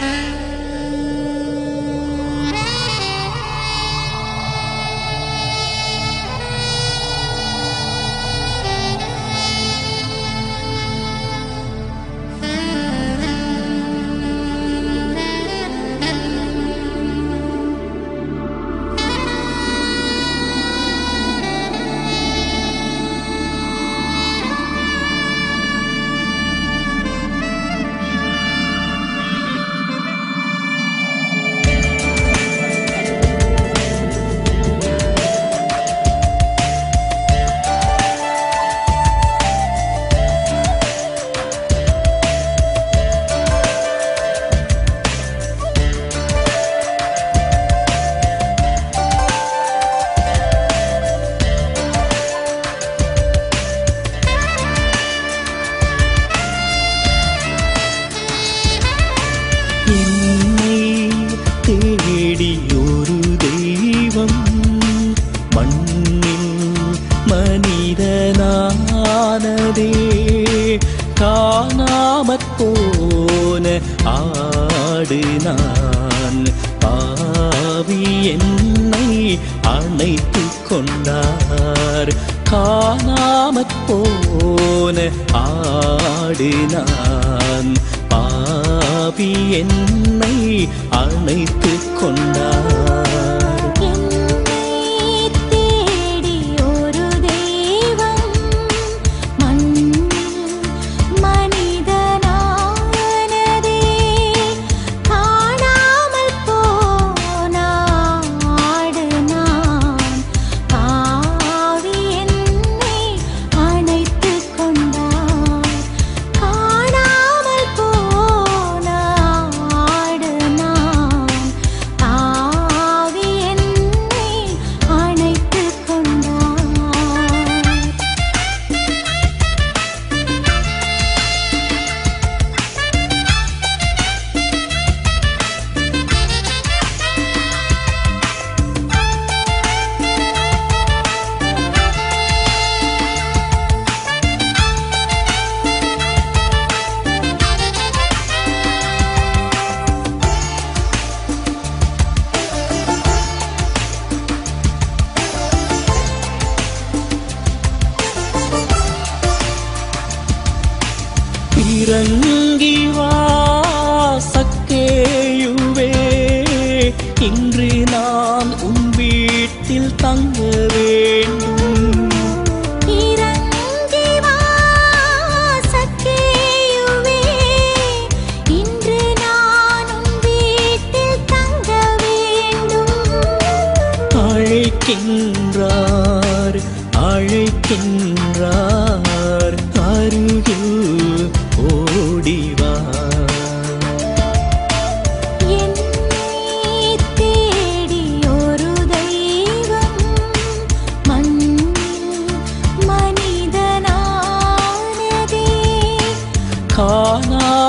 என்னை காணாமற்போன ஆடு நான். பாவி என்னை அணைத்து கொண்டார். காணாமற்போன ஆடு நான். பாவி என்னை அணைத்து கொண்டார். இறங்கி வா சக்கேயுவே இன்று நான் உன் வீட்டில் தங்க வேண்டும். இறங்கி வா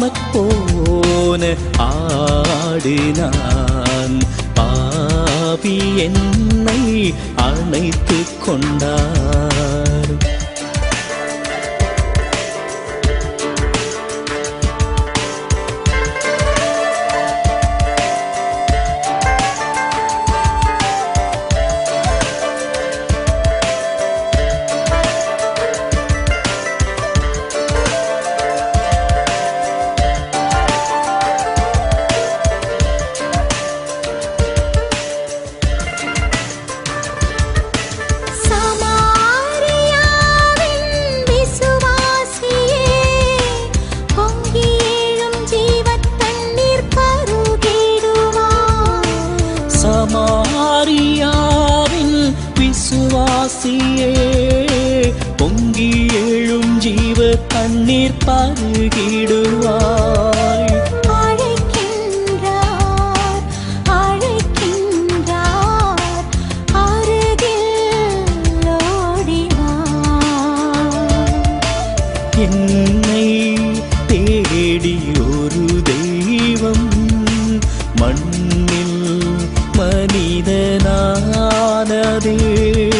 காணாமற் போன ஆடு நான் பாவி என்னை அணைத்து கொண்டான். சமாரியாவின் விசுவாசியே பொங்கி எழும் ஜீவ தண்ணீர் பருகிடுவாய். என்னை தேடி ஒரு தெய்வம் மண்ணில் 的那拉提。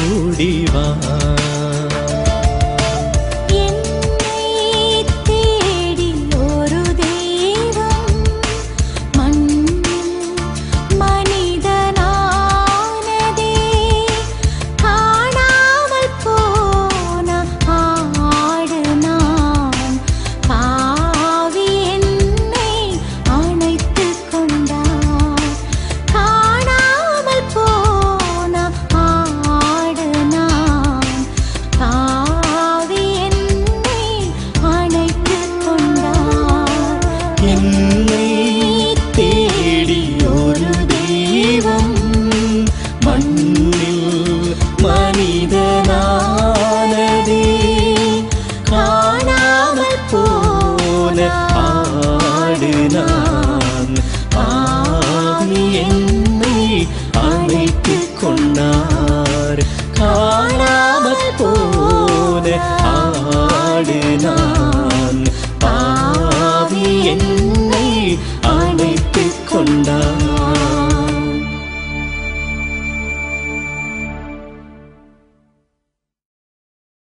Shiva. பாடு நான். பாவி என்னை அணைத்துக் கொண்டான்